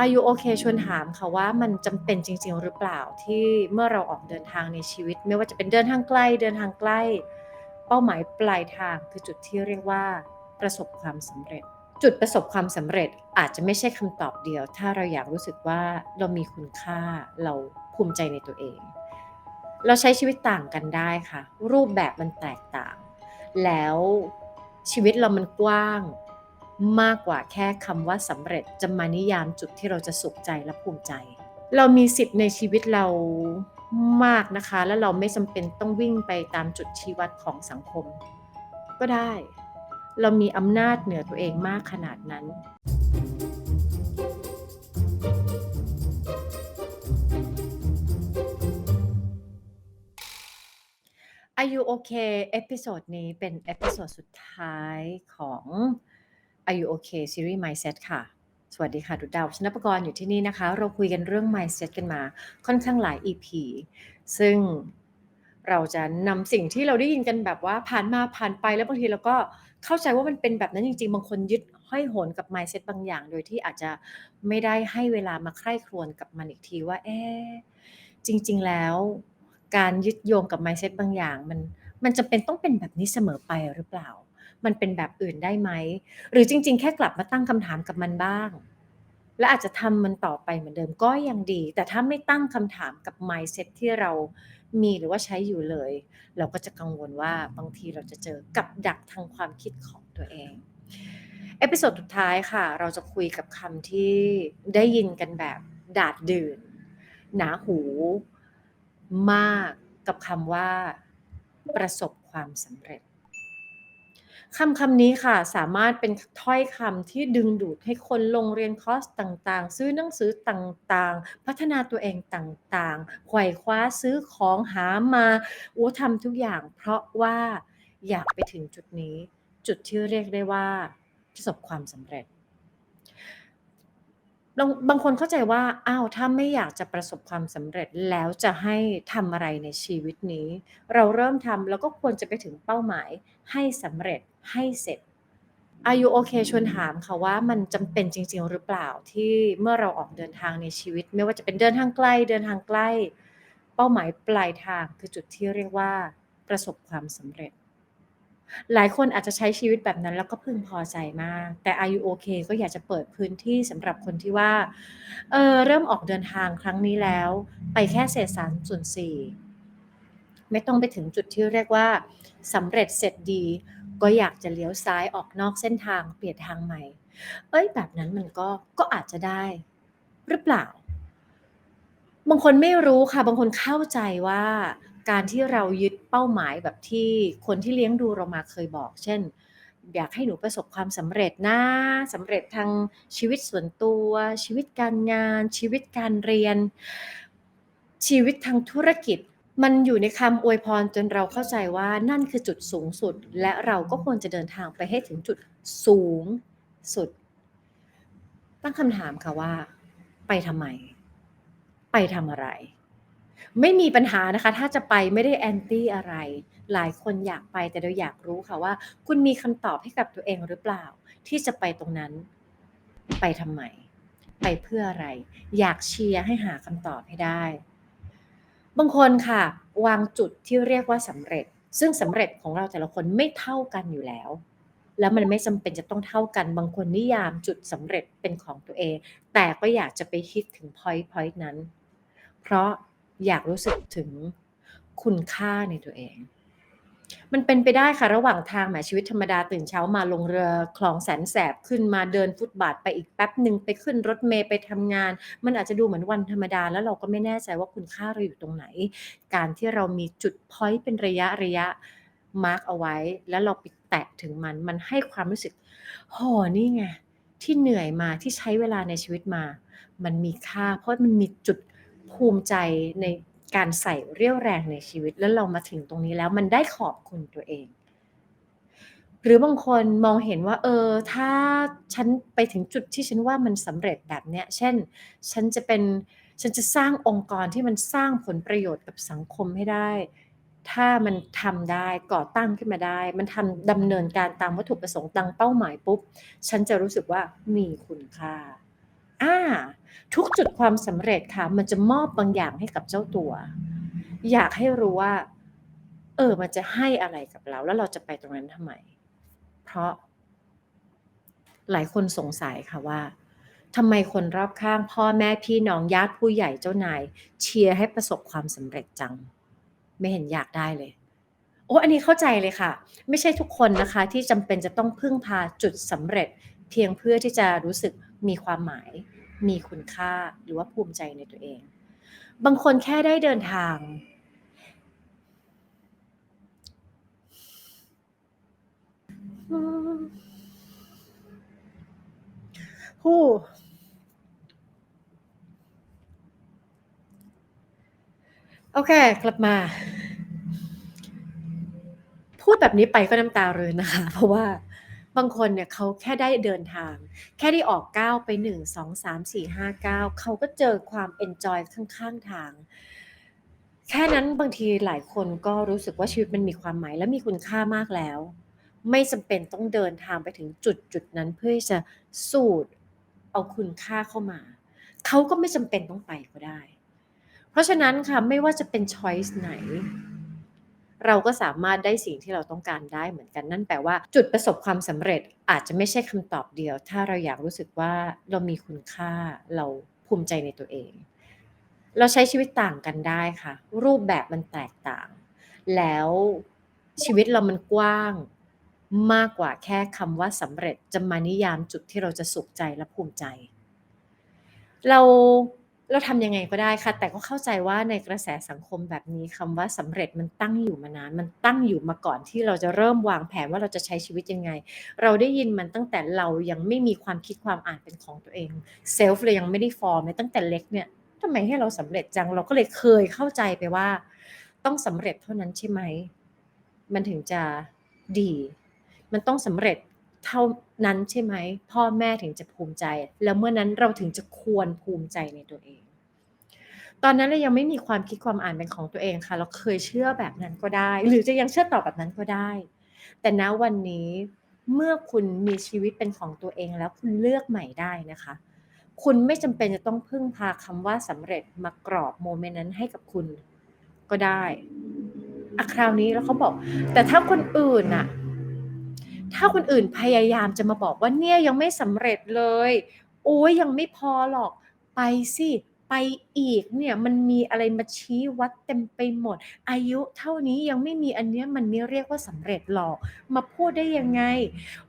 Are you okay ชวนถามค่ะว่ามันจำเป็นจริง ๆ หรือเปล่าที่เมื่อเราออกเดินทางในชีวิต ไม่ว่าจะเป็นเดินทางไกลเดินทางใกล้ เป้าหมายปลายทางคือจุดที่เรียกว่าประสบความสำเร็จ จุดประสบความสำเร็จอาจจะไม่ใช่คำตอบเดียว ถ้าเราอยากรู้สึกว่าเรามีคุณค่าเราภูมิใจในตัวเอง เราใช้ชีวิตต่างกันได้ค่ะ รูปแบบมันแตกต่าง แล้วชีวิตเรามันกว้าง มากกว่าแค่คำว่าสำเร็จจะมานิยามจุดที่เราจะสุขใจและภูมิใจ เรามีสิทธิ์ในชีวิตเรามากนะคะ และเราไม่จำเป็นต้องวิ่งไปตามจุดชี้วัดของสังคม ก็ได้ เรามีอำนาจเหนือตัวเองมากขนาดนั้น Are you okay เอพิโซดนี้เป็นเอพิโซดสุดท้ายของ Are you okay ซีรีส์ Mindset ค่ะ สวัสดีค่ะดุดดาวชนปกรณ์อยู่ที่นี่นะคะ เราคุยกันเรื่อง Mindset กันมาค่อนข้างหลาย EP ซึ่งเราจะนำสิ่งที่เราได้ยินกันแบบว่าผ่านมาผ่านไปแล้วบางทีเราก็เข้าใจว่ามันเป็นแบบนั้นจริง ๆ บางคนยึดห้อยโหนกับ Mindset บางอย่าง โดยที่อาจจะไม่ได้ให้เวลามาใคร่ครวญกับมันอีกทีว่าเอ๊จริง ๆ แล้ว การยึดโยงกับ mindset บางอย่าง มันมันจำเป็นต้องเป็นแบบนี้เสมอไปหรือเปล่า มันเป็นแบบอื่นได้ไหม หรือจริง ๆ แค่กลับมาตั้งคำถามกับมันบ้าง และอาจจะทำมันต่อไปเหมือนเดิมก็ยังดี แต่ถ้าไม่ตั้งคำถามกับ mindset ที่เรามีหรือว่าใช้อยู่เลย เราก็จะกังวลว่าบางทีเราจะเจอกับดักทางความคิดของตัวเองเอพิโซดสุดท้ายค่ะ เราจะคุยกับคำที่ได้ยินกันแบบดาดดื่น หนาหู มากกับคำว่า ประสบความสำเร็จ คำคำนี้ค่ะสามารถเป็นถ้อยคำที่ดึงดูดให้คนลงเรียนคอร์สต่างๆ ซื้อหนังสือต่างๆ พัฒนาตัวเองต่างๆไขว่คว้าซื้อของหามาอู้ทำทุกอย่าง เพราะว่าอยากไปถึงจุดนี้ จุดที่เรียกได้ว่าประสบความสำเร็จ บางบางคนเข้าใจว่า อ้าว ถ้าไม่อยากจะประสบความสำเร็จแล้วจะให้ทำอะไรในชีวิตนี้ เราเริ่มทำเราก็ควรจะไปถึงเป้าหมาย ให้สำเร็จให้เสร็จ Are you okay ชวนถามค่ะว่ามันจำเป็นจริง ๆ หรือเปล่าที่เมื่อเราออกเดินทางในชีวิต ไม่ว่าจะเป็นเดินทางไกลเดินทางใกล้ เป้าหมายปลายทางคือจุดที่เรียกว่า ประสบความสำเร็จ หลายคนอาจจะใช้ชีวิตแบบนั้นแล้วก็พึงพอใจมาก แต่ Are you okay ก็อยากจะเปิดพื้นที่สำหรับคนที่ว่า เออเริ่มออกเดินทางครั้งนี้แล้ว ไปแค่เศษ3/4ไม่ต้องไปถึงจุดที่เรียกว่าสำเร็จเสร็จดี ก็อยากจะเลี้ยวซ้ายออกนอกเส้นทางเปลี่ยนทางใหม่เฮ้ยแบบนั้นมันก็ก็อาจจะได้หรือเปล่า บางคนไม่รู้ค่ะ บางคนเข้าใจว่า การที่เรายึดเป้าหมายแบบที่คนที่เลี้ยงดูเรามาเคยบอก เช่น อยากให้หนูประสบความสำเร็จนะสำเร็จทางชีวิตส่วนตัว ชีวิตการงาน ชีวิตการเรียน ชีวิตทางธุรกิจ มันอยู่ในคำอวยพรจนเราเข้าใจว่านั่นคือจุดสูงสุด และเราก็ควรจะเดินทางไปให้ถึงจุดสูงสุด ตั้งคำถามค่ะว่า ไปทำไม?ไปทำอะไร? ไม่มีปัญหานะคะ ถ้าจะไปไม่ได้ Anti อะไร หลายคนอยากไปแต่เราอยากรู้ค่ะว่า คุณมีคำตอบให้กับตัวเองหรือเปล่า ที่จะไปตรงนั้น ไปทำไม?ไปเพื่ออะไร?อยากเชียร์ให้หาคำตอบให้ได้ บางคนค่ะ วางจุดที่เรียกว่าสำเร็จ ซึ่งสำเร็จของเราแต่ละคนไม่เท่ากันอยู่แล้ว แล้วมันไม่จำเป็นจะต้องเท่ากัน บางคนนิยามจุดสำเร็จเป็นของตัวเอง แต่ก็อยากจะไปฮิตถึงพอยต์พอยต์นั้น เพราะ อยากรู้สึกถึงคุณค่าในตัวเอง มันเป็นไปได้ค่ะ ระหว่างทางแหมชีวิตธรรมดาตื่นเช้ามาลงเรือคลองแสนแสบขึ้นมาเดินฟุตบาทไปอีกแป๊บหนึ่งไปขึ้นรถเมล์ไปทำงาน มันอาจจะดูเหมือนวันธรรมดา แล้วเราก็ไม่แน่ใจว่าคุณค่าเราอยู่ตรงไหน การที่เรามีจุดพอยต์เป็นระยะๆมาร์กเอาไว้ แล้วเราไปแตะถึงมันมันให้ความรู้สึกโอ้โฮนี่ไงที่เหนื่อยมาที่ใช้เวลาในชีวิตมา มันมีค่า เพราะมันมีจุด ภูมิใจในการใส่เรี่ยวแรงในชีวิตแล้วเรามาถึงตรงนี้แล้วมันได้ขอบคุณตัวเอง หรือบางคนมองเห็นว่า เออ ถ้าฉันไปถึงจุดที่ฉันว่ามันสำเร็จแบบเนี้ย เช่น ฉันจะเป็นฉันจะสร้างองค์กรที่มันสร้างผลประโยชน์กับสังคมให้ได้ ถ้ามันทำได้ก่อตั้งขึ้นมาได้ มันทำดำเนินการตามวัตถุประสงค์ดังเป้าหมายปุ๊บ ฉันจะรู้สึกว่ามีคุณค่า อาทุกจุดความสำเร็จค่ะ มันจะมอบบางอย่างให้กับเจ้าตัว อยากให้รู้ว่า เออ มันจะให้อะไรกับเรา แล้วเราจะไปตรงนั้นทำไม เพราะ หลายคนสงสัยค่ะว่าทำไมคนรอบข้าง พ่อแม่พี่น้องญาติผู้ใหญ่เจ้านาย เชียร์ให้ประสบความสำเร็จจัง ไม่เห็นอยากได้เลย โอ้อันนี้เข้าใจเลยค่ะ ไม่ใช่ทุกคนนะคะ ที่จำเป็นจะต้องพึ่งพาจุดสำเร็จ เพียงเพื่อที่จะรู้สึกมีความหมาย มีคุณค่าหรือว่าภูมิใจในตัวเอง บางคนแค่ได้เดินทางอืมฮู้โอเค กลับมา พูดแบบนี้ไปก็น้ำตารืนนะคะ เพราะว่า บางคนเนี่ยเขาแค่ได้เดินทาง แค่ได้ออกก้าวไป 1 2 3 4 5 9เขาก็เจอความเอนจอยข้างๆทาง แค่นั้นบางทีหลายคนก็รู้สึกว่าชีวิตมันมีความหมายและมีคุณค่ามากแล้ว ไม่จำเป็นต้องเดินทางไปถึงจุดจุดนั้นเพื่อจะสูดเอาคุณค่าเข้ามา เขาก็ไม่จำเป็นต้องไปก็ได้ เพราะฉะนั้นค่ะไม่ว่าจะเป็นช้อยส์ไหน เราก็สามารถได้สิ่งที่เราต้องการได้เหมือนกัน นั่นแปลว่าจุดประสบความสำเร็จอาจจะไม่ใช่คำตอบเดียว ถ้าเราอยากรู้สึกว่าเรามีคุณค่าเราภูมิใจในตัวเอง เราใช้ชีวิตต่างกันได้ค่ะ รูปแบบมันแตกต่าง แล้วชีวิตเรามันกว้างมากกว่าแค่คำว่าสำเร็จจะมานิยามจุดที่เราจะสุขใจและภูมิใจ เรา เราทำยังไงก็ได้ค่ะ แต่ก็เข้าใจว่าในกระแสสังคมแบบนี้คำว่าสำเร็จมันตั้งอยู่มานาน มันตั้งอยู่มาก่อนที่เราจะเริ่มวางแผนว่าเราจะใช้ชีวิตยังไง เราได้ยินมันตั้งแต่เรายังไม่มีความคิดความอ่านเป็นของตัวเองเซลฟ์เรายังไม่ได้ฟอร์มเลยตั้งแต่เล็กเนี่ยทำไมให้เราสำเร็จจังเราก็เลยเคยเข้าใจไปว่า ต้องสำเร็จเท่านั้นใช่ไหม มันถึงจะดี มันต้องสำเร็จเท่านั้นใช่ไหม พ่อแม่ถึงจะภูมิใจ แล้วเมื่อนั้นเราถึงจะควรภูมิใจในตัวเอง ตอนนั้นเรายังไม่มีความคิดความอ่านเป็นของตัวเองค่ะ เราเคยเชื่อแบบนั้นก็ได้ หรือจะยังเชื่อต่อแบบนั้นก็ได้ แต่ณวันนี้เมื่อคุณมีชีวิตเป็นของตัวเองแล้วคุณเลือกใหม่ได้นะคะ คุณไม่จำเป็นจะต้องพึ่งพาคำว่าสำเร็จมากรอบโมเมนต์นั้นให้กับคุณก็ได้อะคราวนี้แล้วเขาบอก แต่ถ้าคนอื่นน่ะถ้าคนอื่นพยายามจะมาบอกว่าเนี่ยยังไม่สำเร็จเลย โอ้ยยังไม่พอหรอกไปสิ ไปอีกเนี่ยมันมีอะไรมาชี้วัดเต็มไปหมด อายุเท่านี้ยังไม่มีอันเนี้ยมันไม่เรียกว่าสำเร็จหรอก มาพูดได้ยังไง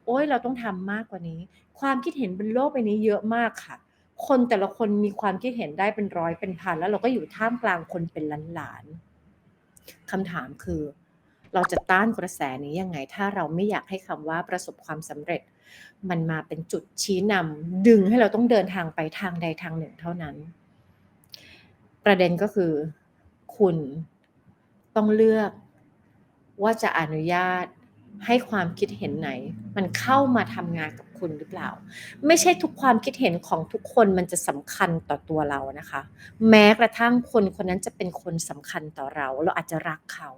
โอ้ยเราต้องทำมากกว่านี้ ความคิดเห็นบนโลกใบนี้เยอะมากค่ะ คนแต่ละคนมีความคิดเห็นได้เป็นร้อยเป็นพันแล้วเราก็อยู่ท่ามกลางคนเป็นล้านๆคำถามคือ เราจะต้านกระแสนี้ยังไง ถ้าเราไม่อยากให้คำว่าประสบความสำเร็จ มันมาเป็นจุดชี้นำดึงให้เราต้องเดินทางไปทางใดทางหนึ่งเท่านั้น ประเด็นก็คือ คุณต้องเลือกว่าจะอนุญาตให้ความคิดเห็นไหน มันเข้ามาทำงานกับคุณหรือเปล่า ไม่ใช่ทุกความคิดเห็นของทุกคนมันจะสำคัญต่อตัวเรานะคะ แม้กระทั่งคนคนนั้นจะเป็นคนสำคัญต่อเรา เราอาจจะรักเขา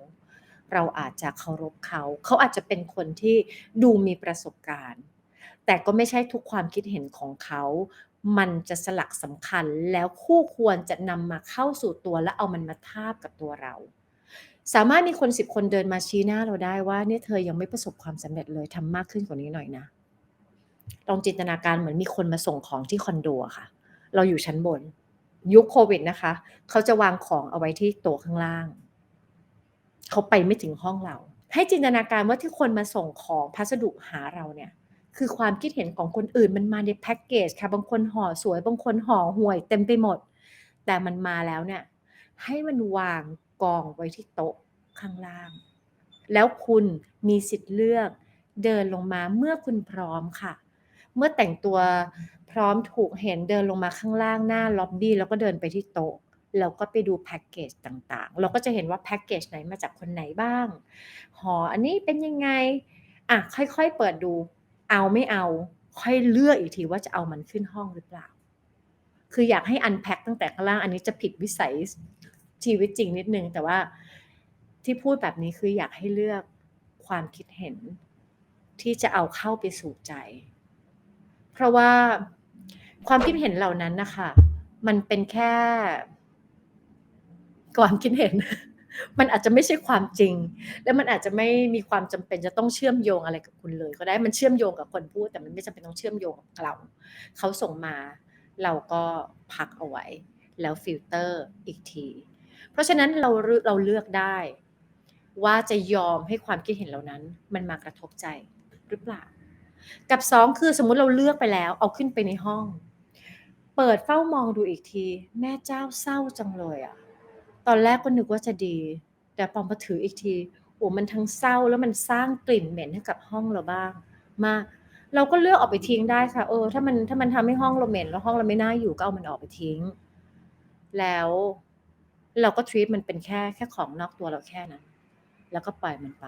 เราอาจจะเคารพเขา เขาอาจจะเป็นคนที่ดูมีประสบการณ์ แต่ก็ไม่ใช่ทุกความคิดเห็นของเขา มันจะสลักสำคัญแล้วคู่ควรจะนำมาเข้าสู่ตัวและเอามันมาทาบกับตัวเรา สามารถมีคนสิบคนเดินมาชี้หน้าเราได้ว่าเนี่ยเธอยังไม่ประสบความสำเร็จเลยทำมากขึ้นกว่านี้หน่อยนะลองจินตนาการเหมือนมีคนมาส่งของที่คอนโดค่ะ เราอยู่ชั้นบน ยุคโควิดนะคะ เขาจะวางของเอาไว้ที่โต๊ะข้างล่าง เขาไปไม่ถึงห้องเรา ให้จินตนาการว่าที่คนมาส่งของพัสดุหาเราเนี่ย คือความคิดเห็นของคนอื่นมันมาในแพ็กเกจค่ะ บางคนห่อสวย บางคนห่อห่วย เต็มไปหมด แต่มันมาแล้วเนี่ย ให้มันวางกองไว้ที่โต๊ะข้างล่าง แล้วคุณมีสิทธิ์เลือกเดินลงมาเมื่อคุณพร้อมค่ะ เมื่อแต่งตัวพร้อมถูกเห็นเดินลงมาข้างล่างหน้าล็อบบี้แล้วก็เดินไปที่โต๊ะแล้วก็ไปดูแพ็กเกจต่างๆ เราก็จะเห็นว่าแพ็กเกจไหนมาจากคนไหนบ้างห่ออันนี้เป็นยังไง อะค่อยๆเปิดดู เอาไม่เอา ค่อยเลือกอีกทีว่าจะเอามันขึ้นห้องหรือเปล่า คืออยากให้อันแพ็คตั้งแต่ข้างล่างอันนี้จะผิดวิสัยชีวิตจริงนิดนึง แต่ว่าที่พูดแบบนี้คืออยากให้เลือกความคิดเห็นที่จะเอาเข้าไปสู่ใจ เพราะว่าความคิดเห็นเหล่านั้นนะคะ มันเป็นแค่ความคิดเห็น มันอาจจะไม่ใช่ความจริง และมันอาจจะไม่มีความจำเป็นจะต้องเชื่อมโยงอะไรกับคุณเลย ก็ได้มันเชื่อมโยงกับคนพูดแต่มันไม่จำเป็นต้องเชื่อมโยงกับเราเขาส่งมาเราก็พักเอาไว้ แล้วฟิลเตอร์อีกที เพราะฉะนั้นเราเราเลือกได้ ว่าจะยอมให้ความคิดเห็นเหล่านั้น มันมากระทบใจหรือเปล่า กับสองคือสมมุติเราเลือกไปแล้ว เอาขึ้นไปในห้อง เปิดเฝ้ามองดูอีกที แม่เจ้าเศร้าจังเลยอะ ตอนแรกก็นึกว่าจะดี แต่พอมาถืออีกทีโอ้มันทั้งเศร้าแล้วมันสร้างกลิ่นเหม็นให้กับห้องเราบ้าง มาก เราก็เลือกออกไปทิ้งได้ค่ะ เออ ถ้ามันถ้ามันทำให้ห้องเราเหม็นแล้วห้องเราไม่น่าอยู่ก็เอามันออกไปทิ้ง แล้วเราก็ทรีตมันเป็นแค่แค่ของนอกตัวเราแค่นั้น แล้วก็ปล่อยมันไป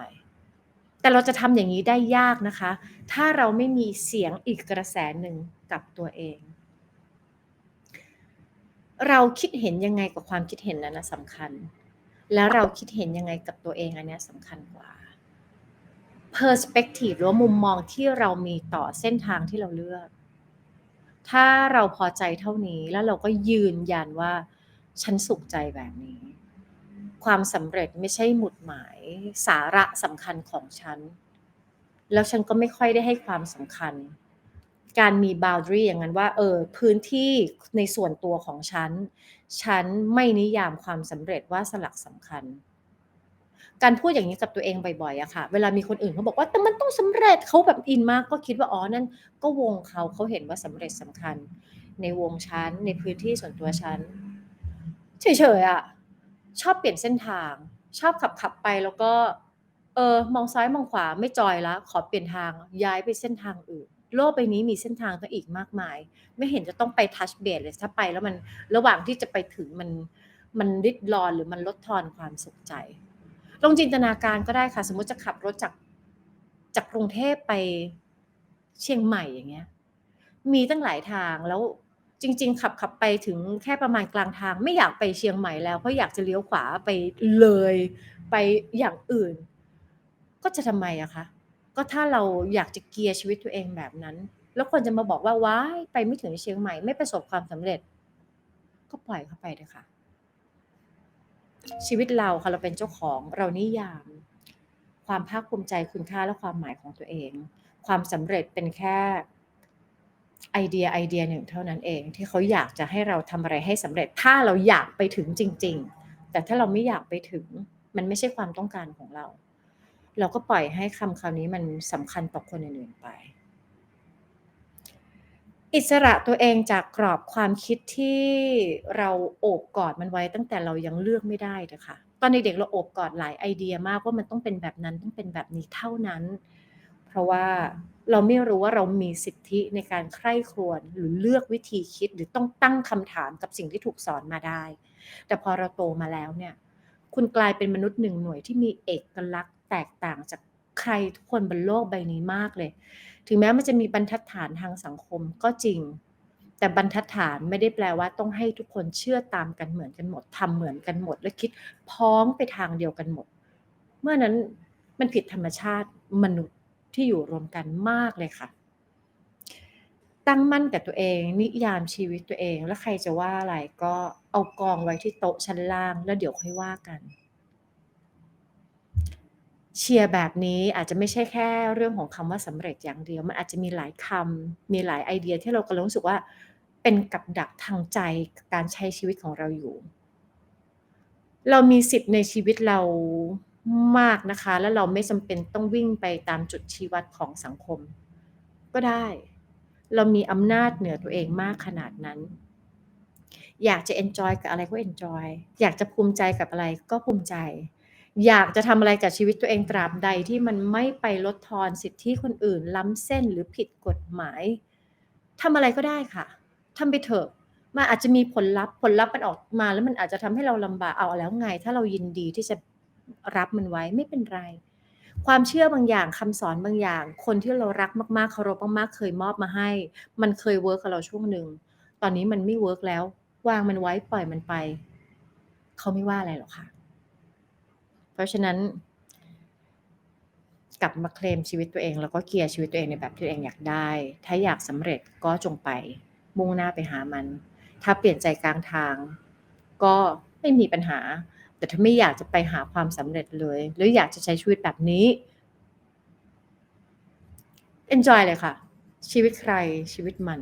แต่เราจะทำอย่างนี้ได้ยากนะคะ ถ้าเราไม่มีเสียงอีกกระแสหนึ่งกับตัวเอง เราคิดเห็นยังไงกับความคิดเห็นนั้นนะสำคัญ แล้วเราคิดเห็นยังไงกับตัวเองอันนี้สำคัญกว่า perspective หรือมุมมองที่เรามีต่อเส้นทางที่เราเลือก ถ้าเราพอใจเท่านี้แล้วเราก็ยืนยันว่าฉันสุขใจแบบนี้ ความสำเร็จไม่ใช่หมุดหมาย สาระสำคัญของฉัน แล้วฉันก็ไม่ค่อยได้ให้ความสำคัญ การมี boundary อย่างนั้นว่าเออพื้นที่ในส่วนตัวของฉัน ฉันไม่นิยามความสำเร็จว่าสลักสำคัญ การพูดอย่างนี้กับตัวเองบ่อยๆอะค่ะ เวลามีคนอื่นเขาบอกว่าแต่มันต้องสำเร็จเขาแบบอินมากก็คิดว่าอ๋อนั่น ก็วงเขาเขาเห็นว่าสำเร็จสำคัญ ในวงชั้นในพื้นที่ส่วนตัวชั้นเฉยๆอะชอบเปลี่ยนเส้นทาง ชอบขับขับไปแล้วก็ เออมองซ้ายมองขวาไม่จอยแล้วขอเปลี่ยนทางย้ายไปเส้นทางอื่น โลกใบนี้มีเส้นทางตั้งอีกมากมาย ไม่เห็นจะต้องไปทัชเบสเลยถ้าไปแล้วมันระหว่างที่จะไปถึงมันมันริดรอนหรือมันลดทอนความสุขใจ ลองจินตนาการก็ได้ค่ะ สมมติจะขับรถจากจากกรุงเทพไปเชียงใหม่อย่างเงี้ย มีตั้งหลายทางแล้วจริง ๆ ขับขับไปถึงแค่ประมาณกลางทาง ไม่อยากไปเชียงใหม่แล้วเพราะอยากจะเลี้ยวขวาไปเลยไปอย่างอื่น ก็จะทำไมอะคะ ก็ถ้าเราอยากจะเกียร์ชีวิตตัวเองแบบนั้น แล้วคนจะมาบอกว่าว้ายไปไม่ถึงเชียงใหม่ไม่ประสบความสำเร็จ ก็ปล่อยเข้าไปเลยค่ะ ชีวิตเราค่ะเราเป็นเจ้าของเรานิยาม ความภาคภูมิใจคุณค่าและความหมายของตัวเอง ความสำเร็จเป็นแค่ไอเดียไอเดียหนึ่งเท่านั้นเอง ที่เขาอยากจะให้เราทำอะไรให้สำเร็จ ถ้าเราอยากไปถึงจริง ๆ แต่ถ้าเราไม่อยากไปถึง มันไม่ใช่ความต้องการของเรา เราก็ปล่อยให้คำคำนี้มันสำคัญต่อคนอื่นๆไป อิสระตัวเองจากกรอบความคิดที่เราโอบกอดมันไว้ตั้งแต่เรายังเลือกไม่ได้นะคะตอนเด็กๆเราโอบกอดหลายไอเดียมากว่ามันต้องเป็นแบบนั้นต้องเป็นแบบนี้เท่านั้น เพราะว่าเราไม่รู้ว่าเรามีสิทธิในการใคร่ครวญหรือเลือกวิธีคิดหรือต้องตั้งคำถามกับสิ่งที่ถูกสอนมาได้ แต่พอเราโตมาแล้วเนี่ย คุณกลายเป็นมนุษย์หนึ่งหน่วยที่มีเอกลักษณ์ แตกต่างจากใครทุกคนบนโลกใบนี้มากเลย ถึงแม้มันจะมีบรรทัดฐานทางสังคมก็จริง แต่บรรทัดฐานไม่ได้แปลว่าต้องให้ทุกคนเชื่อตามกันเหมือนกันหมดทำเหมือนกันหมด และคิดพ้องไปทางเดียวกันหมด เมื่อนั้นมันผิดธรรมชาติมนุษย์ที่อยู่รวมกันมากเลยค่ะ ตั้งมั่นกับตัวเอง นิยามชีวิตตัวเอง แล้วใครจะว่าอะไรก็เอากองไว้ที่โต๊ะชั้นล่าง แล้วเดี๋ยวค่อยว่ากัน เชียร์แบบนี้อาจจะไม่ใช่แค่เรื่องของคำว่าสำเร็จอย่างเดียว มันอาจจะมีหลายคำมีหลายไอเดียที่เรากำลังรู้สึกว่าเป็นกับดักทางใจการใช้ชีวิตของเราอยู่ เรามีสิทธิ์ในชีวิตเรามากนะคะ แล้วเราไม่จำเป็นต้องวิ่งไปตามจุดชี้วัดของสังคม ก็ได้ เรามีอำนาจเหนือตัวเองมากขนาดนั้น อยากจะ enjoy กับอะไรก็ enjoy อยากจะภูมิใจกับอะไรก็ภูมิใจ อยากจะทำอะไรกับชีวิตตัวเองตราบใดที่มันไม่ไปลดทอนสิทธิคนอื่น ล้ำเส้นหรือผิดกฎหมายทำอะไรก็ได้ค่ะทำไปเถอะมันอาจจะมีผลลัพธ์ผลลัพธ์มันออกมา แล้วมันอาจจะทำให้เราลำบากเอาแล้วไง ถ้าเรายินดีที่จะรับมันไว้ไม่เป็นไร ความเชื่อบางอย่างคำสอนบางอย่าง คนที่เรารักมากๆเคารพมากๆ เคยมอบมาให้ มันเคยเวิร์กกับเราช่วงหนึ่งตอนนี้มันไม่เวิร์กแล้ววางมันไว้ปล่อยมันไป เขาไม่ว่าอะไรหรอกค่ะ ราะฉะนั้น กลับมาเคลมชีวิตตัวเอง แล้วก็เกียร์ชีวิตตัวเองในแบบที่ตัวเองอยากได้ ถ้าอยากสำเร็จก็จงไป มุ่งหน้าไปหามัน ถ้าเปลี่ยนใจกลางทาง ก็ไม่มีปัญหา แต่ถ้าไม่อยากจะไปหาความสำเร็จเลย หรืออยากจะใช้ชีวิตแบบนี้ enjoy เลยค่ะ ชีวิตใครชีวิตมัน